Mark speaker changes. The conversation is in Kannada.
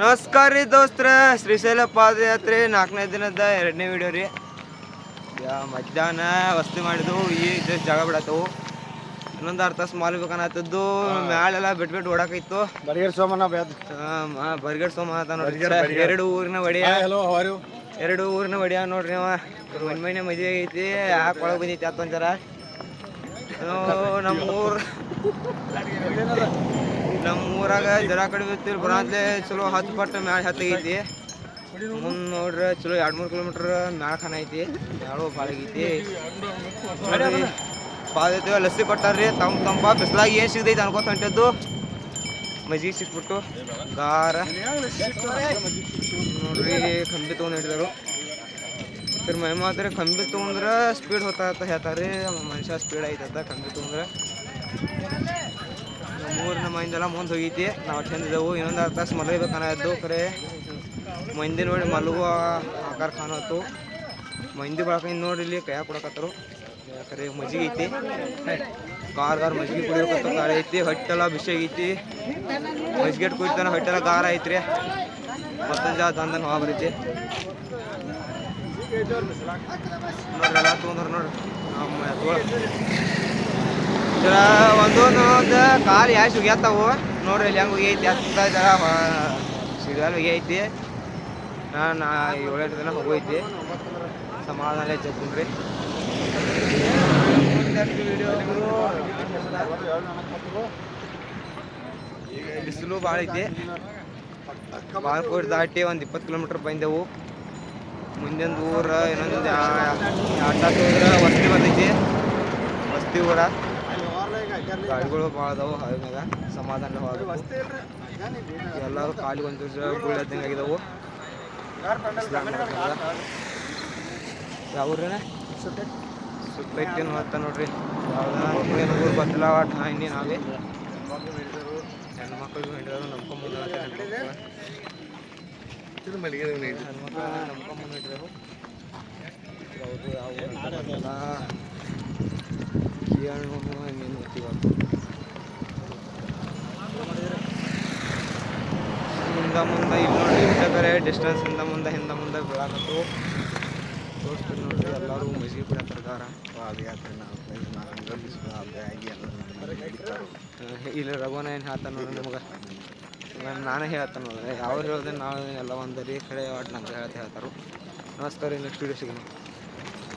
Speaker 1: ನಮಸ್ಕಾರ ರೀ ದೋಸ್ತ್ರ. ಶ್ರೀಶೈಲ ಪಾದಯಾತ್ರೆ ನಾಲ್ಕನೇ ದಿನದ ಎರಡನೇ ವಿಡಿಯೋ ರೀ. ಯಾ ಮಧ್ಯಾಹ್ನ ವಸ್ತಿ ಮಾಡಿದ್ವು ಈ ಜಸ್ಟ್ ಜಾಗ ಬಿಡತ್ತವು ಇನ್ನೊಂದು ಅರ್ಧ ತಾಸು ಮಾಲ್ ಬೇಕನ್ನತ್ತದ್ದು ಮ್ಯಾಲೆಲ್ಲ ಬಿಟ್ಟು ಬಿಟ್ಟು ಓಡಾಕೈತು.
Speaker 2: ಬರ್ಗಡ್ ಸೋಮನ
Speaker 1: ಬರ್ಗಡ್ ಸೋಮ ಅಂತ ನೋಡ್ರಿ. ಎರಡು ಊರಿನ ಒಡೆಯ. ಎರಡು ಊರಿನ ಒಡೆಯ ನೋಡ್ರಿ ಅವ. ಒಂದ್ ಮನೆ ಮದುವೆ ಐತಿ ಯಾಕೆ ಒಳಗೆ ಬಂದೈತಿ ಅತ್ತೊಂದರ ನಮ್ಮ ಊರ್ ನಮ್ಮ ಊರಾಗ ಜರ ಕಡಿಮೆ ಬರಾದ್ಲೆ ಚಲೋ ಹತ್ತು ಪಟ್ಟು ಮ್ಯಾಲೆ ಹತ್ತಗೈತಿ ಮುಂದೆ ನೋಡ್ರಿ ಚಲೋ ಎರಡ್ ಮೂರ್ ಕಿಲೋಮೀಟರ್ ಮ್ಯಾಲ ಖಾನ ಐತಿ. ಆಗೈತಿ ನೋಡ್ರಿ ಪಾದೈತಿ ಲಸ್ಸಿ ಕೊಟ್ಟಾರ್ರಿ. ತಮ್ಮ ತಂಪ ಬಿಸ್ಲಾಗಿ ಏನ್ ಸಿಗ್ತೈತಿ ಅನ್ಕೋತ ಹೊಂಟದ್ದು. ಮಜ್ಜಿಗೆ ಸಿಕ್ಬಿಟ್ಟು, ಗಾರ. ನೋಡ್ರಿ, ಕಂಬಿ ತೊಗೊಂಡು ಹಿಡಿದರು. ಸರ್ ಮೈ ಮಾತ್ರ ಕಂಬಿ ತೊಗೊಂಡ್ರೆ ಸ್ಪೀಡ್ ಹೋಗ್ತಾ ಹೇಳ್ತಾರೆ ಮನುಷ್ಯ ಸ್ಪೀಡ್ ಐತತ್ತ ಕಂಬಿ ತೊಗೊಂಡ್ರೆ. ನಮ್ಮೂರಿನ ಮೈಂದೆಲ್ಲ ಮುಂದೆ ಹೋಗೈತಿ ನಾವು ಚೆಂದಿದ್ದೆವು ಇನ್ನೊಂದು ಅರ್ಧ ತಾಸು ಮಲಗಬೇಕನ್ನದ್ದು ಕರೆ. ಮಂದಿ ನೋಡಿ ಮಲಗುವ ಆಕಾರ ಕಾಣತ್ತು ಮಂದಿ ಬಳಕಿಂದ ನೋಡಿ ಇಲ್ಲಿ ಕೈಯಾಗ ಕೊಡಕತ್ತರು. ಕರೆ ಮಜ್ಜಿಗೆ ಐತಿ ಕಾರ್ ಗಾರ್ ಮಜ್ಜಿಗೆ ಕುಡಿಯೋಕತ್ತ ಗಾಳಿ ಐತಿ. ಹೊಟ್ಟೆಲ್ಲ ಬಿಸಿ ಆಗೈತಿ. ಮಜ್ಜಿಗೆ ಕುಡಿತಾನ ಹೊಟ್ಟೆಲ್ಲ ಗಾರ ಐತ್ರಿ. ಮತ್ತೊಂದು ಜಾ ಹೋಗ ಬರೈತಿ. ನೋಡ್ರಿ ಎಲ್ಲ ತೊಗೊಂಡ್ರು ನೋಡ್ರಿ. ಒಂದೊಂದು ಒಂದು ಕಾಲು ಯಾಶ್ ಉಗ್ಯಾತಾವು ನೋಡ್ರಿ ಇಲ್ಲಿ ಹೆಂಗೆ ಉಗಿಯೈತಿ ಹತ್ತ ಜರ ಸಿಗಾಲ್ ಉಗಿಯೈತಿ ನಾನು ಏಳೆಂಟು ದಿನ ಹೋಗೈತಿ ಸಮಾಧಾನ ಐತಿ ಬಿಸಿಲು ಭಾಳ ಐತಿ ಬಾಲ್ಕೋಟ್ ದಾಟಿ ಒಂದು ಇಪ್ಪತ್ತು ಕಿಲೋಮೀಟ್ರ್ ಬಂದೆವು ಮುಂದೊಂದು ಊರ ಇನ್ನೊಂದು ಎರಡು ತಾಸು ಹೋದ್ರೆ ವಸ್ತಿ ಬಂದೈತಿ ವಸ್ತಿ ಊರ ಗಾಡಿಗಳು ಭಾಳ ಅದಾವು ಹಾದ್ಮ್ಯಾಗ ಸಮಾಧಾನ ಹೋಗ್ಬೇಕು ಎಲ್ಲರೂ ಖಾಲಿ ಒಂದು ಬೀಳದಂಗೆ ಆಗಿದಾವು. ಯಾವ್ರೇನ ನೋಡ್ರಿ. ಯಾವ್ದಾನ ಊರು ನಾವೇ ಹೆಣ್ಮಕ್ಳಿಗೂ ಹಿಡಿದ್ರು ನಂಬ್ಕೊಂಬಂದ ಹೆಣ್ಮಕ್ಳು ನಂಬ್ಕೊಂಬಂದು ಹಿಡಿದ್ರು ಯಾವ ಹಿಂದ ಮುಂದೆ, ಇಲ್ಲಿ ನೋಡ್ರಿ ಇಷ್ಟ ಬೇರೆ ಡಿಸ್ಟೆನ್ಸ್ ಹಿಂದ ಮುಂದೆ, ಹಿಂದೆ ಮುಂದೆ ಬೀಳಾಕತ್ತು. ತೋರಿಸ್ತೀನಿ ನೋಡ್ರಿ, ಎಲ್ಲರೂ ಮಜ್ಜಿಗೆ ಕುಡಿಯತ್ತಾರ ಆಗಿ ಇಲ್ಲಿ ರಘುನ ಏನು ಹೇಳ್ತಾನೆ ನೋಡ್ರಿ ನಿಮ್ಗೆ? ನಾನೇ ಹೇಳ್ತಾನೆ ನೋಡ್ರಿ. ಯಾವ ಹೇಳ್ದೆ ನಾವು ಎಲ್ಲ ಒಂದರಿ ಕಡೆ ಒಟ್ಟು ನಂಗೆ ಹೇಳ್ತಾ ಹೇಳ್ತಾರೆ. ನಮಸ್ಕಾರ ನೆಕ್ಸ್ಟ್ ವಿಡಿಯೋ ಸಿಗೋಣ.